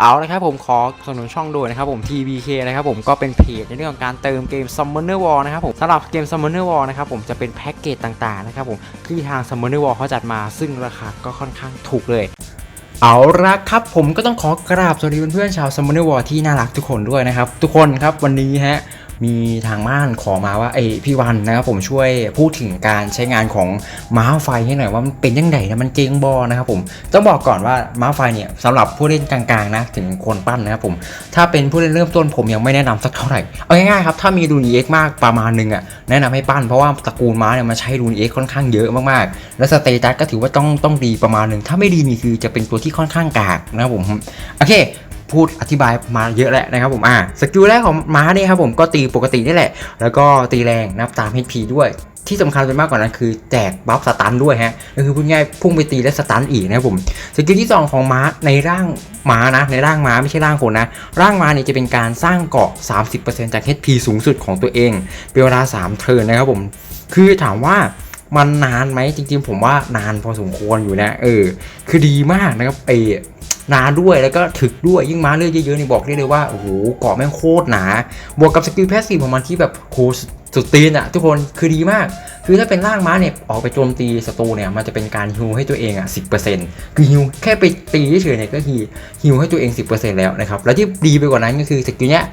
เอาละครับผมขอสนับสนุนช่องด้วยนะครับผม TBK นะครับผมก็เป็นเพจในเรื่องของการเติมเกม Summoner War นะครับผมสำหรับเกม Summoner War นะครับผมจะเป็นแพ็กเกจต่างๆนะครับผมที่ทาง Summoner War เขาจัดมาซึ่งราคาก็ค่อนข้างถูกเลยเอาละครับผมก็ต้องขอกราบสวัสดีเพื่อนๆชาว Summoner War ที่น่ารักทุกคนด้วยนะครับ ทุกคนครับวันนี้ฮะ มีทางบ้านขอมาว่าไอพี่วันนะครับผมช่วยพูดถึงการใช้งานของม้าไฟให้หน่อยว่ามันเป็นยังไงนะมันเก่งบอนะครับผมต้องบอกก่อนว่าม้าไฟเนี่ยสำหรับผู้เล่นกลางๆนะถึงคนปั้นนะครับผมถ้าเป็นผู้เล่นเริ่มต้นผมยังไม่แนะนำสักเท่าไหร่เอาง่ายๆครับถ้ามีรูนีเอ็กมากประมาณหนึงอะแนะนำให้ปั้นเพราะว่าตระกูลม้าเนี่ยมันใช้รูนีเอ็กค่อนข้างเยอะมากๆ และสเตตัสก็ถือว่าต้องต้องดีประมาณหนึ่งถ้าไม่ดีนี่คือจะเป็นตัวที่ค่อนข้างกากนะครับผมโอเค พูดอธิบายมาเยอะแล้วนะครับผมอ่าสกิลแรกของม้าเนี่ยครับผมก็ตีปกตินี่แหละ แล้วก็ตีแรงนับตาม HP ด้วยที่สำคัญไปมากกว่านั้นคือแจกบัฟสตันด้วยฮะก็คือพูดง่ายพุ่งไปตีและสตันอีกนะครับผมสกิลที่ 2 ของม้าในร่างม้านะ ในร่างม้าไม่ใช่ร่างคนนะ ร่างม้าเนี่ยจะเป็นการสร้างเกราะ 30%จาก HP สูงสุดของตัวเอง เป็นเวลา 3 เทิร์นนะครับผม คือถามว่ามันนานไหมจริงๆ ผมว่านานพอสมควรอยู่นะ เออ คือดีมากนะครับไอ หนาด้วยแล้วก็ถึกด้วยยิ่งม้าเลือดเยอะๆนี่บอกได้เลยว่าโอ้โหเกาะแม่งโคตรหนา บวกกับสกิลแพสซีฟของมันที่แบบโหสุดตีนอะทุกคนคือดีมาก คือถ้าเป็นร่างม้าเนี่ยออกไปโจมตีศัตรูเนี่ยมันจะเป็นการฮิวให้ตัวเองอะสิคือฮิวแค่ไปตีเฉยๆเนี่ยก็คือฮิวให้ตัวเอง 10%แล้วนะครับแล้วที่ดีไปกว่านั้นก็คือสกิลเนี้ย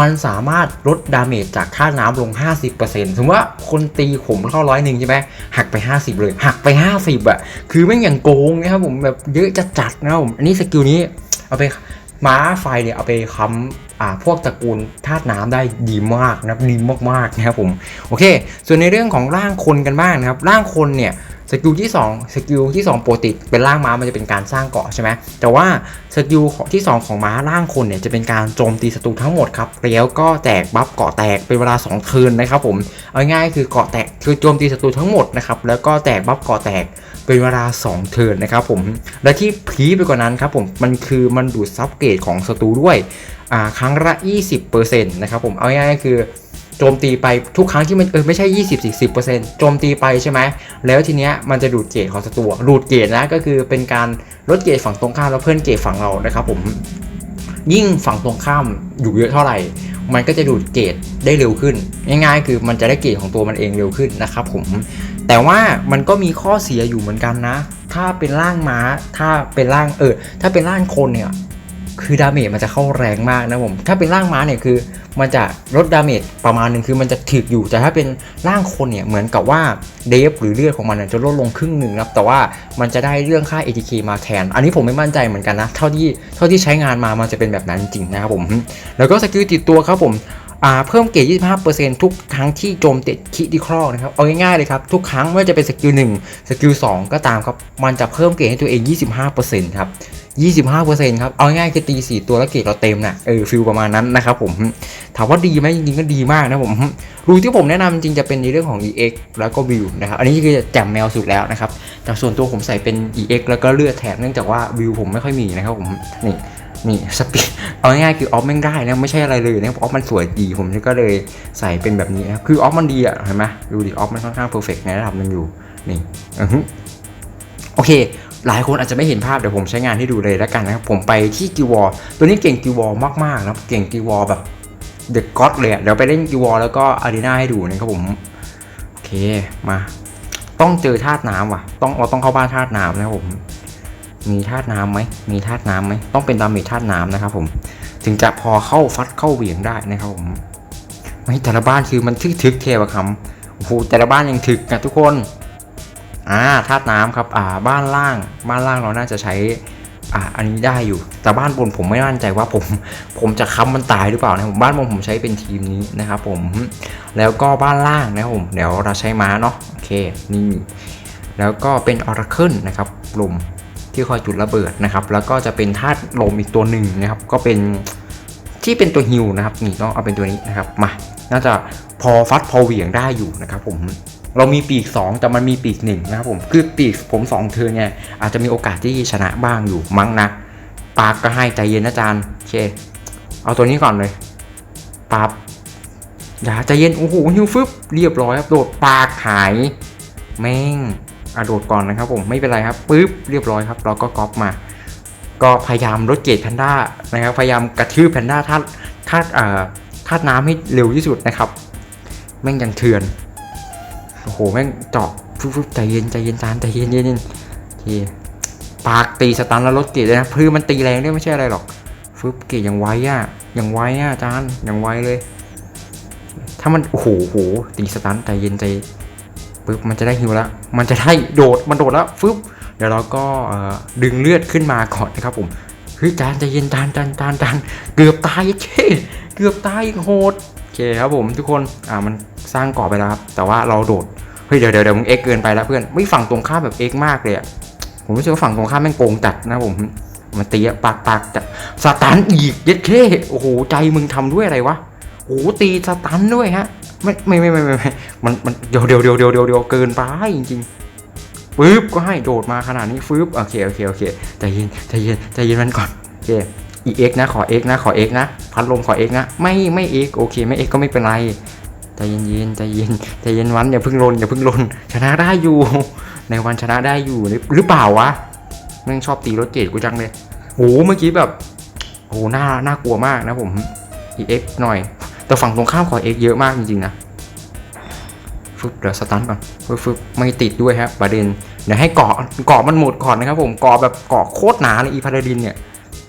มันสามารถลดดาเมจจากค่าน้ำลง 50%สมมติว่าคนตีผมเข้าร้อยหนึ่งใช่ไหมหักไป 50 เลย หักไป 50อะ คือไม่งอย่างโกงนะครับผมแบบเยอะจัดจัดๆนะผมอันนี้สกิลนี้เอาไปม้าไฟเนี่ยเอาไปค้ำอ่าพวกตระกูลธาตุน้ำได้ดีมากนะครับดีมากๆนะครับผมโอเค ส่วนในเรื่องของร่างคนกันบ้างนะครับร่างคนเนี่ย สกิลที่2สกิลที่2ปกติเป็นร่างม้ามันจะเป็นการสร้างเกาะใช่ไหมแต่ว่าสกิลที่ 2 ของม้าร่างคนเนี่ยจะเป็นการโจมตีศัตรูทั้งหมดครับแล้วก็แตกบัฟเกาะแตกเป็นเวลา2เทินนะครับผมเอาง่ายๆคือเกาะแตกคือโจมตีศัตรูทั้งหมดนะครับแล้วก็แตกบัฟเกาะแตกเป็นเวลา 2 เทิร์นนะครับผมและที่พีไปกว่านั้นครับผมมันคือมันดูดซับเกรดของศัตรูด้วยครั้งละ 20%นะครับผมเอาง่ายๆคือ โจมตีไปทุกครั้งที่มันเออไม่ใช่ 20 40 โจมตีไปใช่ไหมแล้วทีเนี้ยมันจะดูดเกรดของศัตรูดูดเกรดนะก็คือเป็นการลดเกรดฝั่งตรงข้ามแล้วเพิ่มเกรดฝั่งเรานะครับผมยิ่งฝั่งตรงข้ามอยู่เยอะเท่าไหร่ มันก็จะดูดเกรดได้เร็วขึ้น ง่ายๆ คือมันจะได้เกรดของตัวมันเองเร็วขึ้นนะครับผม แต่ว่ามันก็มีข้อเสียอยู่เหมือนกันนะ ถ้าเป็นร่างม้า ถ้าเป็นร่างเออ ถ้าเป็นร่างคนเนี่ย คือดาเมจมันจะเข้าแรงมากนะผม ถ้าเป็นร่างม้าเนี่ยคือ มันจะลดดาเมจประมาณหนึ่งคือมันจะถึกอยู่แต่ถ้าเป็นร่างคนเนี่ยเหมือนกับว่าเดฟหรือเลือดของมันนจะลดลงครึ่งหนึ่งครับแต่ว่ามันจะได้เรื่องค่า ATK มาแทน อันนี้ผมไม่มั่นใจเหมือนกันนะ เท่าที่เท่าที่ใช้งานมามันจะเป็นแบบนั้นจริงนะครับผมแล้วก็สกิลติดตัวครับผมอ่าเพิ่มเกรด25%ทุกครั้งที่โจมติดคิดิครอนะครับ เอาง่ายๆเลยครับ ทุกครั้งไม่ว่าจะเป็นสกิล1สกิล2ก็ตามครับ มันจะเพิ่มเกรดให้ตัวเอง 25%ครับ 25%ครับเอาง่ายคือตี 4 ตัวแล้วเกรดเราเต็มนะ่ะเออฟิลประมาณนั้นนะครับผมถามว่าดีไหมจริงๆก็ดีมากนะผมรูที่ผมแนะนำจริงจะเป็นในเรื่องของ EX แล้วก็ View นะครับอันนี้คือแจ่มแมวสุดแล้วนะครับแต่ส่วนตัวผมใส่เป็น EX แล้วก็เลือดแถมเนื่องจากว่า View ผมไม่ค่อยมีนะครับผมนี่นี่สปีดเอาง่ายๆคือออฟแม่งได้นะไม่ใช่อะไรเลยนะออฟมันสวยดีผมก็เลยใส่เป็นแบบนี้นะคือออฟมันดีอะเห็นไหมดูดิออฟมันค่อนข้างเพอร์เฟกในระดับหนึงอยู่นี่อือโอเค หลายคนอาจจะไม่เห็นภาพเดี๋ยวผมใช้งานให้ดูเลยแล้วกันนะครับ ผมไปที่กิวอลตัวนี้เก่งกิวอลมากๆนะครับเก่งกิวอลแบบเดอะก็อดเลยเดี๋ยวไปเล่นกิวอลแล้วก็อารีนาให้ดูนะครับผมโอเคมา ต้องเจอธาตุน้ำว่ะ ต้องเราต้องเข้าบ้านธาตุน้ำนะครับผม มีธาตุน้ำไหมมีธาตุน้ำไหมต้องเป็นดาเมจธาตุน้ำนะครับผม ถึงจะพอเข้าฟัดเข้าเหวี่ยงได้นะครับผมไม่แต่ละบ้านคือมันทึกทึกเทวะคำโอ้โหแต่ละบ้านยังถึกนะทุกคน อ่าธาตุน้ำครับอ่าบ้านล่างบ้านล่างเราน่าจะใช้อ่าอันนี้ได้อยู่ แต่บ้านบนผมไม่มั่นใจว่าผมผมจะค้ำมันตายหรือเปล่านะผมบ้านบนผมใช้เป็นทีมนี้นะครับผมแล้วก็บ้านล่างนะผมเดี๋ยวเราใช้ม้าเนาะโอเคนี่แล้วก็เป็นออร์เคิลนะครับลมที่คอยจุดระเบิดนะครับ แล้วก็จะเป็นธาตุลมอีกตัวหนึ่งนะครับ ก็เป็นที่เป็นตัวฮิวนะครับนี่ต้องเอาเป็นตัวนี้นะครับมาน่าจะพอฟัดพอเหวี่ยงได้อยู่นะครับผม เรามีปีก 2 แต่มันมีปีกหนึ่งนะครับผมคือปีกผม2เทิร์นเนี่ยอาจจะมีโอกาสที่ชนะบ้างอยู่มั้งนะปากก็ให้ใจเย็นนะจานโอเค เอาตัวนี้ก่อนเลยปาบอย่าใจเย็นโอ้โหฮิวฟึบเรียบร้อยครับโดดปากหาย แม่งอะโดดก่อนนะครับผมไม่เป็นไรครับปึ๊บเรียบร้อยครับ เราก็ก๊อปมา ก็พยายามลดเกรดแพนด้านะครับพยายามกระทืบแพนด้าธาตุธาตุเอ่อธาตุน้ำให้เร็วที่สุดนะครับ แม่งยังเถื่อน อ้โหแม่งเจาะฟึบๆใจเย็นใจเย็นจานใจเย็นเย็นเย็นโอเคปากตีสตันแล้วลดเกรดเลยนะพือมันตีแรงด้วยไม่ใช่อะไรหรอกฟึบเกรดยังไวอะยังไวอะจานยังไวเลย ถ้ามันโอ้โหโอ้โหตีสตันใจเย็นใจปึ๊บมันจะได้ฮิวแล้วมันจะได้โดดมันโดดแล้วฟึบเดี๋ยวเราก็ดึงเลือดขึ้นมาก่อนนะครับผมเฮ้ยจานใจเย็นจานจานจานจานเกือบตายเช่เกือบตายโหดโอเคครับผมทุกคนอ่ามันสร้างเกาะไปแล้วครับแต่ว่าเราโดด เฮ้ยเดี๋ยวเดี๋ยวมึงเอ็กเกินไปแล้วเพื่อนไม่ฝั่งตรงข้ามแบบเอ็กมากเลยอะผมรู้สึกว่าฝั่งตรงข้ามแม่งโกงจัดนะผมมันตีอะปากปากจัดสตันอีกเย็ดเคโอ้โหใจมึงทำด้วยอะไรวะโอ้โหตีสตันด้วยฮะไม่ไม่ไม่ไม่ไม่มันมันเดี๋ยวเดี๋ยวเดี๋ยวเดี๋ยวเดี๋ยวเดี๋ยวเกินไปจริงๆปึ๊บก็ให้โดดมาขนาดนี้ฟึบโอเคโอเคโอเคใจเย็นใจเย็นใจเย็นมันก่อนโอเคอีเอ็กนะขอเอ็กนะขอเอ็กนะพัดลมขอเอ็กนะไม่ไม่เอ็กโอเคไม่เอ็กก็ไม่เป็นไร ใจเย็นเย็นใจเย็นใจเย็นวันอย่าเพิ่งลนอย่าเพิ่งลนชนะได้อยู่ ในวันชนะได้อยู่หรือเปล่าวะแม่งชอบตีรถเกตกูจังเลยโหเมื่อกี้แบบโหน่าน่ากลัวมากนะผมอีเอ็กหน่อย แต่ฝั่งตรงข้ามขอเอ็กเยอะมากจริงๆนะฟึบเดี๋ยวสตันก่อนฟึบฟึบไม่ติดด้วยครับประเด็นเดี๋ยวให้เกาะเกาะมันหมดก่อนนะครับผมเกาะแบบเกาะโคตรหนาเลยอีพาราดินเนี่ย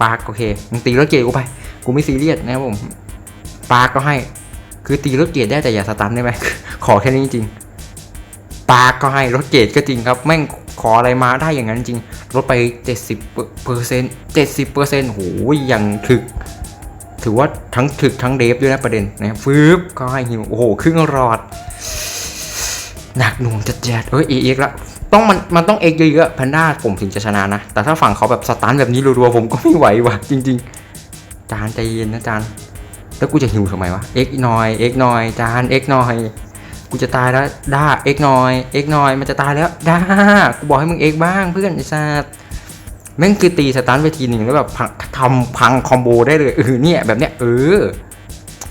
ปากโอเคมึงตีรถเกตกูไป กูไม่ซีเรียสนะครับผมปากก็ให้ คือตีรถเกตได้แต่อย่าสตันได้ไหมขอแค่นี้จริงปากก็ให้รถเกตก็จริงครับ แม่งขออะไรมาได้อย่างนั้นจริงลดไป 70เปอร์เซ็นต์70เปอร์เซ็นต์โหยังถึก ถือว่าทั้งถึกทั้งเดฟด้วยนะประเด็นนะฟืบก็ให้หิวโอ้โหครึ่งรอดหนักหน่วงจัดจัดเอ้ยเอ็กละต้องมันมันต้องเอ็กเยอะๆแพนด้าผมถึงจะชนะนะ แต่ถ้าฝั่งเขาแบบสตันแบบนี้รัวๆผมก็ไม่ไหวว่ะจริง ๆ จานใจเย็นนะจาน แล้วกูจะหิวทำไมวะเอ็กหน่อยเอ็กหน่อยจานเอ็กหน่อย กูจะตายแล้วด้าเอ็กหน่อยเอ็กหน่อย มันจะตายแล้วด้า กูบอกให้มึงเอ็กบ้างเพื่อนไอ้สัสแม่งคือตีสตันไปทีหนึ่งแล้วแบบทำพังคอมโบได้เลยเออเนี่ยแบบเนี้ยเออ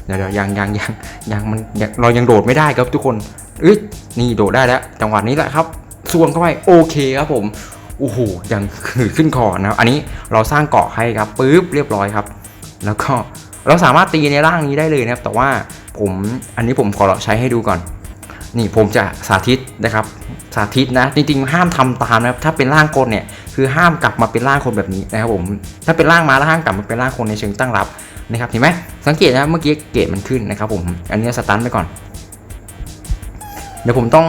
เดี๋ยวยังยังยังยังมันเรายังโดดไม่ได้ครับทุกคนเอ้ยนี่โดดได้แล้วจังหวะนี้แหละครับส่วนเข้าไปโอเคครับผมโอ้โหยังขึ้นคอนะอันนี้เราสร้างเกาะให้ครับปุ๊บเรียบร้อยครับ แล้วก็ เราสามารถตีในร่างนี้ได้เลยนะครับ แต่ว่าผมอันนี้ผมขอใช้ให้ดูก่อน นี่ผมจะสาธิตนะครับ สาธิตนะ จริงๆ ห้ามทำตามนะครับ ถ้าเป็นร่างคนเนี่ยคือห้ามกลับมาเป็นร่างคนแบบนี้นะครับผมถ้าเป็นร่างม้าแล้วห้ามกลับมาเป็นร่างคนในเชิงตั้งรับนะครับเห็นไหมสังเกตนะเมื่อกี้เกรดมันขึ้นนะครับผมอันนี้สตันไปก่อน เดี๋ยวผมต้อง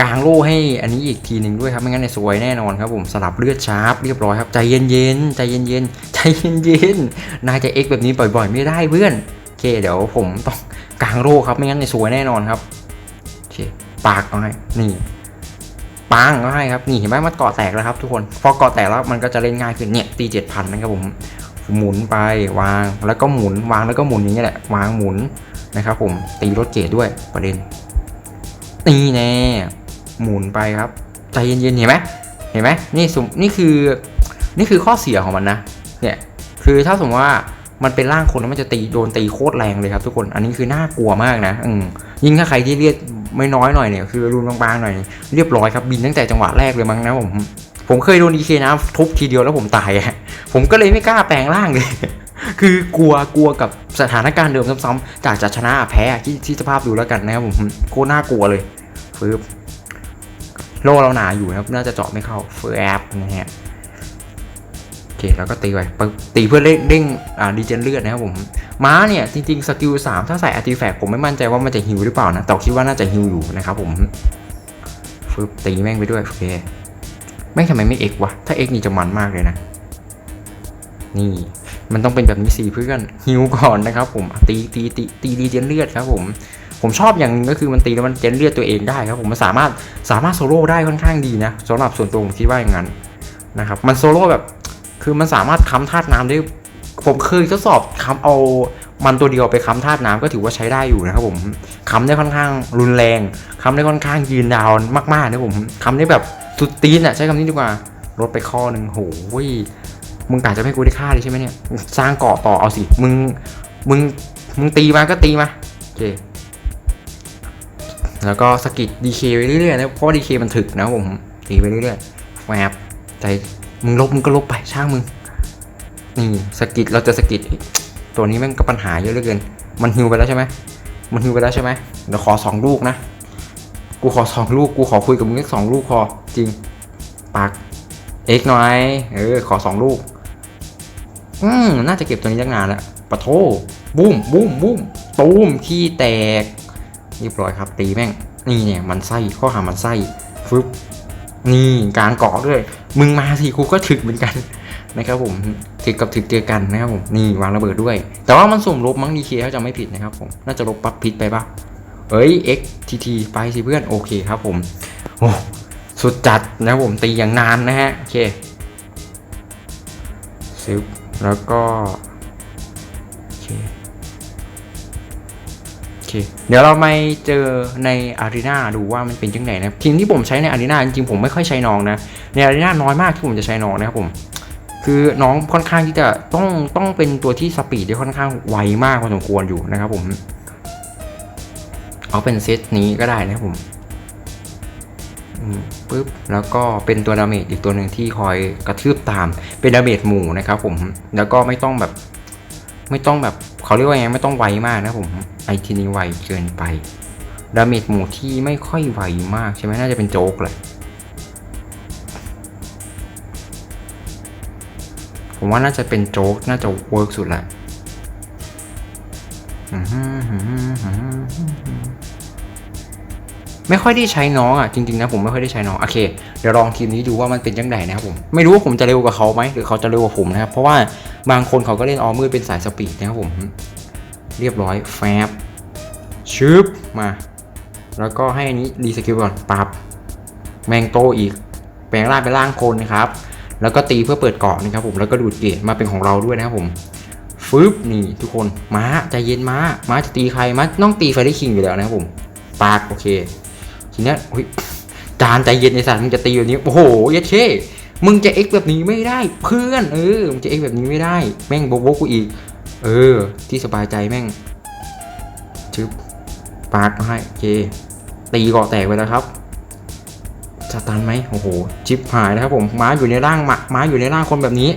กางโล่ให้อันนี้อีกทีหนึ่งด้วยครับไม่งั้นเนี่ยสวยแน่นอนครับผมสลับเลือดชาร์ปเรียบร้อยครับใจเย็นๆใจเย็นๆใจเย็นๆนายจะเอ็กแบบนี้บ่อย ๆ ไม่ได้เพื่อนโอเคเดี๋ยวผมต้องกางโล่ครับไม่งั้นเนี่ยสวยแน่นอนครับโอเคปากเอาให้นี่ปังก็ให้ครับนี่เห็นไหมมันเกาะแตกแล้วครับทุกคนพอเกาะแตกแล้วมันก็จะเล่นง่ายขึ้นเนี่ยตีเจ็ดพันนะครับผมหมุนไปวางแล้วก็หมุนวางแล้วก็หมุนอย่างนี้ยแหละวางหมุนนะครับผมตีรถเกตด้วยประเด็นนี่แน่ หมุนไปครับใจเย็นๆเห็นไหมเห็นไหมนี่สมนี่คือนี่คือข้อเสียของมันนะเนี่ยคือถ้าสมมติว่ามันเป็นร่างคนแล้วมันจะตีโดนตีโคตรแรงเลยครับทุกคนอันนี้คือน่ากลัวมากนะอืยิ่งถ้าใครที่เรียกไม่น้อยหน่อยเนี่ยคือรุนบางๆหน่อย เรียบร้อยครับบินตั้งแต่จังหวะแรกเลยมั้งนะผมผมเคยโดนดีเคนะทุบทีเดียวแล้วผมตายผมก็เลยไม่กล้าแปลงร่างเลย คือกลัวกลัวกับสถานการณ์เดิมซ้ำๆจากจะชนะแพ้ที่ที่สภาพดูแล้วกันนะครับผมโคตรน่ากลัวเลยฟืบ โล่เราหนาอยู่นะครับ น่าจะเจาะไม่เข้าเฟอร์แอปนะฮะโอเคแล้วก็ตีไปตีเพื่อเร่งเร่งอ่าดีเจนเลือดนะครับผมม้าเนี่ยจริงๆสกิล3ถ้าใส่อาร์ติแฟกผมไม่มั่นใจว่ามันจะฮิวหรือเปล่านะแต่คิดว่าน่าจะฮิวอยู่นะครับผมฟึบตีแม่งไปด้วยโอเคแม่งทำไมไม่เอ็กวะถ้าเอ็กนี่จะมันมากเลยนะ นี่มันต้องเป็นแบบนี้สิเพื่อนฮิวก่อนนะครับผมตีตีตีตีดีเจนเลือดครับผม ผมชอบอย่างนึงก็คือมันตีแล้วมันเจนเลือดตัวเองได้ครับผมมันสามารถสามารถโซโล่ได้ค่อนข้างดีนะสำหรับส่วนตัวผมคิดว่าอย่างนั้นนะครับมันโซโล่แบบคือมันสามารถค้ำธาตุน้ำได้ผมเคยทดสอบค้ำเอามันตัวเดียวไปค้ำธาตุน้ำก็ถือว่าใช้ได้อยู่นะครับผมค้ำได้ค่อนข้างรุนแรงค้ำได้ค่อนข้างยืนดาวมากๆนะผมค้ำได้แบบสุดตีนอะใช้คำนี้ดีกว่าลดไปข้อหนึ่งโหยมึงกะจะไม่ให้กูได้ค่าเลยใช่ไหมเนี่ย สร้างเกาะต่อเอาสิ มึง มึง มึงตีมาก็ตีมา โอเค แล้วก็สกิดดีเคไปเรื่อยๆนะเพราะว่าดีเคมันถึกนะผมตีไปเรื่อยๆแวบใจมึงลบมึงก็ลบไปช่างมึง นี่สกิดเราจะสกิดตัวนี้แม่งก็ปัญหาเยอะเหลือเกิน มันฮิวไปแล้วใช่ไหมมันฮิวไปแล้วใช่ไหมเดี๋ยวขอสองลูกนะ กูขอสองลูก กูขอคุยกับมึงแค่สองลูกพอจริง ปากเอ็กหน่อย เออ ขอสองลูก อืมน่าจะเก็บตัวนี้ตั้งนานแล้วปะโทบุ้มบุ้มบุ้มตูมขี้แตก เรียบร้อยครับ ตีแม่ง นี่เนี่ยมันไส้ข้อหามันไส้ฟึบนี่กางเกาะด้วย มึงมาสิกูก็ถึกเหมือนกันนะครับผมถึกกับถึกเจอกันนะครับผมนี่วางระเบิดด้วย แต่ว่ามันสุ่มลบมั้งดีเคถ้าจะไม่ผิดนะครับผมน่าจะลบปั๊บพิษไปป่ะเอ้ย XTT ไปสิเพื่อนโอเคครับผมโอ้สุดจัดนะผมตีอย่างนานนะฮะโอเคซึบแล้วก็โอเค เค เดี๋ยวเราไปเจอในอารีนาดูว่ามันเป็นยังไงนะทีมที่ผมใช้ในอารีนาจริงๆผมไม่ค่อยใช้น้องนะ ในอารีนาน้อยมากที่ผมจะใช้น้องนะครับผม คือน้องค่อนข้างที่จะต้องต้องเป็นตัวที่สปีดที่ค่อนข้างไวมากพอสมควรอยู่นะครับผม เอาเป็นเซตนี้ก็ได้นะครับผมปึ๊บแล้วก็เป็นตัวดาเมจอีกตัวหนึ่งที่คอยกระทืบตามเป็นดาเมจหมู่นะครับผมแล้วก็ไม่ต้องแบบ ต้องแบบเขาเรียกว่าไงไม่ต้องไวมากนะผมไอทีนี้ไวเกินไปดาเมจหมู่ที่ไม่ค่อยไวมากใช่ไหมน่าจะเป็นโจ๊กแหละผมว่าน่าจะเป็นโจ๊กน่าจะเวิร์กสุดแหละไม่ค่อยได้ใช้น้องอะจริงๆนะผมไม่ค่อยได้ใช้น้องโอเคเดี๋ยวลองทีมนี้ดูว่ามันเป็นยังไงนะครับผมไม่รู้ว่าผมจะเร็วกว่าเขาไหมหรือเขาจะเร็วกว่าผมนะครับเพราะว่า บางคนเขาก็เล่นออมืดเป็นสายสปีดนะครับผม เรียบร้อยแฟบชึบมา แล้วก็ให้อันนี้รีสกิลก่อนปับแมงโตอีก แปลงร่างเป็นร่างคนนะครับ แล้วก็ตีเพื่อเปิดเกาะนะครับผมแล้วก็ดูดเกรดมาเป็นของเราด้วยนะครับผมฟึบนี่ทุกคนม้าใจเย็นม้าม้าจะตีใครม้าต้องตีไฟได้คิงอยู่แล้วนะครับผมปากโอเค ทีนี้เฮ้ยจานใจเย็นไอ้สัตว์มึงจะตีแบบนี้โอ้โหเยัดเช่ มึงจะเอ็กแบบนี้ไม่ได้เพื่อนเออมึงจะเอ็กแบบนี้ไม่ได้ แม่งโบกโบกูอีก เออ ที่สบายใจแม่งชึบปากมาให้โอเคตีเกาะแตกไปแล้วครับสตันไหมโอ้โหชิปหายนะครับผมม้าอยู่ในร่างม้าม้าอยู่ในร่างคนแบบนี้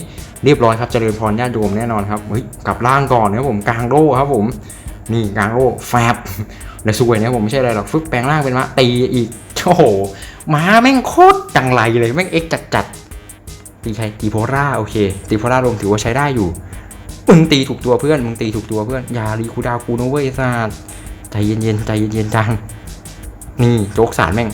เรียบร้อยครับเจริญพรญาติโยมแน่นอนครับเฮ้ยกลับร่างก่อนนะครับผมกลางโล่ครับผม นี่กลางโล่แฟบแล้วสวยนะผมไม่ใช่อะไรหรอกฟึบแปลงร่างเป็นม้าตีอีกโอ้โหม้าแม่งโคตรจังไรเลยแม่งเอ็กจัดจัด ตีใครตีโพล่าโอเค ตีโพล่าลงถือว่าใช้ได้อยู่ มึงตีถูกตัวเพื่อน มึงตีถูกตัวเพื่อน อย่ารีคูดาวกูนะเว้ยไอ้สัสใจเย็นๆใจเย็นๆจังนี่โจ๊กสารแม่ง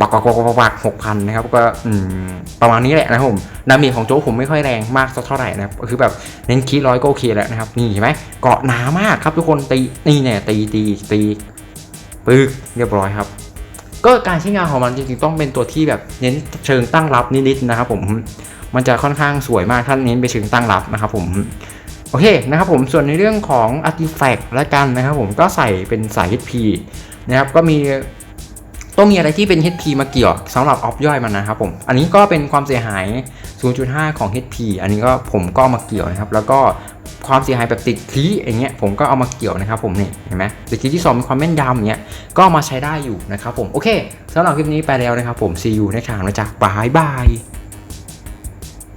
ปักปักปักปักปักหกพันนะครับก็อืมประมาณนี้แหละนะผมดามจของโจ๊กผมไม่ค่อยแรงมากสักเท่าไหร่นะก็คือแบบเน้นคีร้อยก็โอเคแล้วนะครับนี่เห็นไหมเกาะหนามากครับทุกคนตีนี่เนี่ยตีตีตีปึ๊กเรียบร้อยครับ ก็การใช้งานของมันจริงๆต้องเป็นตัวที่แบบเน้นเชิงตั้งรับนิดๆนะครับผมมันจะค่อนข้างสวยมากถ้าเน้นไปเชิงตั้งรับนะครับผมโอเคนะครับผมส่วนในเรื่องของ artifact และกันนะครับผมก็ใส่เป็นสาย HP นะครับก็มี ต้องมีอะไรที่เป็น HP มาเกี่ยวสำหรับออฟย่อยมันนะครับผมอันนี้ก็เป็นความเสียหาย 0.5 ของ HP อันนี้ก็ผมก็เอามาเกี่ยวนะครับ แล้วก็ความเสียหายแบบติดคลีอย่างเงี้ยผมก็เอามาเกี่ยวนะครับผมนี่เห็นไหมติดคลีที่2มีความแม่นยำอย่างเงี้ยก็มาใช้ได้อยู่นะครับผมโอเคสำหรับคลิปนี้ไปแล้วนะครับผม see you ในครั้งนะจ๊ะบายบาย